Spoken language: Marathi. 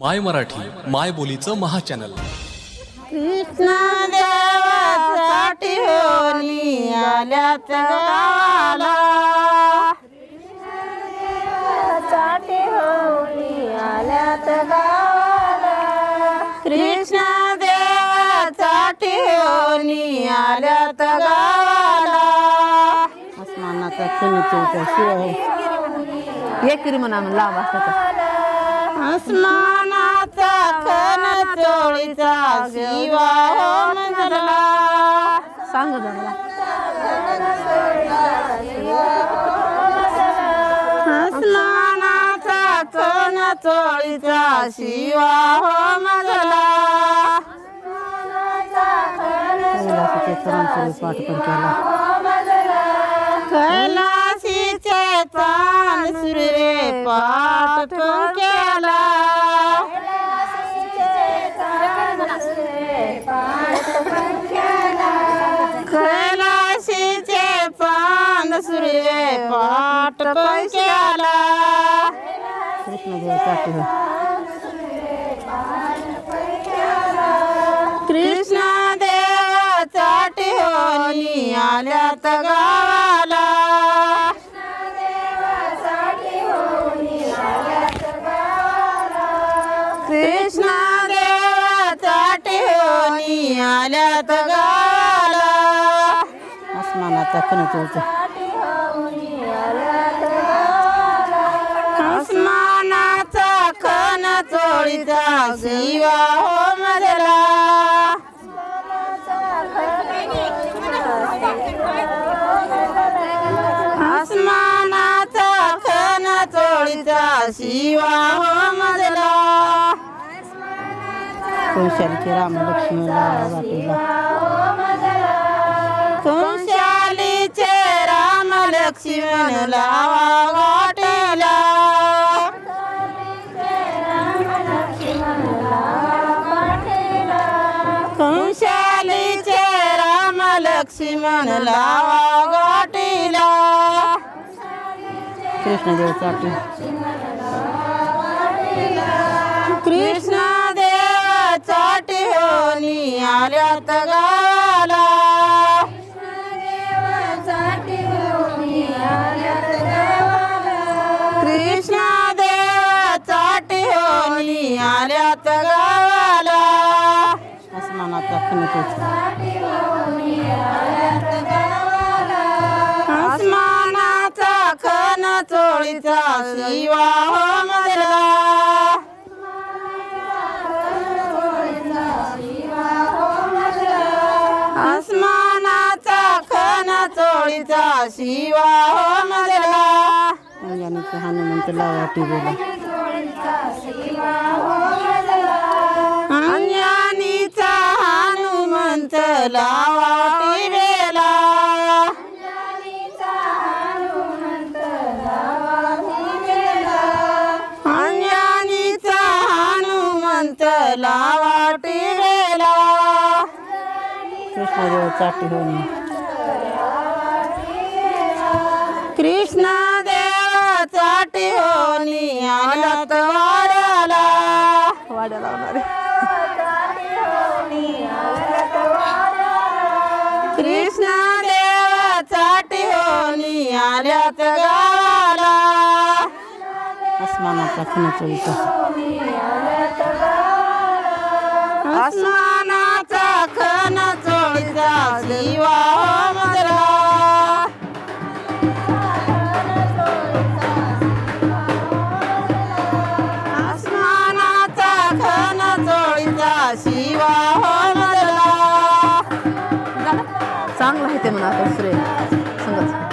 माय मराठी माय बोलीचं महाचॅनल. कृष्ण देवासाठी होनी आल्यात गावाला. साठी होनी आल्यात गावाला. कृष्ण देवासाठी होनी आल्यात गावाला. आसमानाचा खनिचेचा शिव ये किरी म्हणा लांब असतात खन चोळीचा शिवा मंजला सांग जरा. आसमानाचा खन चोळीचा शिवा हो मजला कैलासीचे तान सुरे पाठ केला. सुरे कृष्णदेवासाठी हो कृष्ण देवासाठी होनी आल्यात गावाला. कृष्ण देवासाठी होनी आल्यात गावाला. आसमानाचा खनिचेचा चोळीचा शिवा हो मधला आसमानाचा खन चोळीचा शिवा हो मधला कौशालीचे राम लक्ष्मी वाटेला कुंशालीचे राम लक्ष्मण लावा वाटेला लक्ष्मण लावा गाठीला. कृष्णदेव चाटी कृष्णदेव चाटी होनी आल्यात गावाला आसमानाचा खनिचेचा आसमानाचा खन चोळीचा शिवा हो आसमानाचा खन चोळीचा शिवा हो मधला अंजनीचा हनुमंत लावाटी वेला अंजनीचा हनुमंत लावाटी वेला कृष्णदेवासाठी होणी कृष्ण देवासाठी होनी आल्यात वाड्याला वाड्या लावणारे होनी गाला. गावाला आसमानाचा खनिचेचा आसमानाचा खन चोळीचा जीवा आसमानाचा खन चोळीचा शिवा हो चांगला आहे ते म्हणा दुसरे सांगत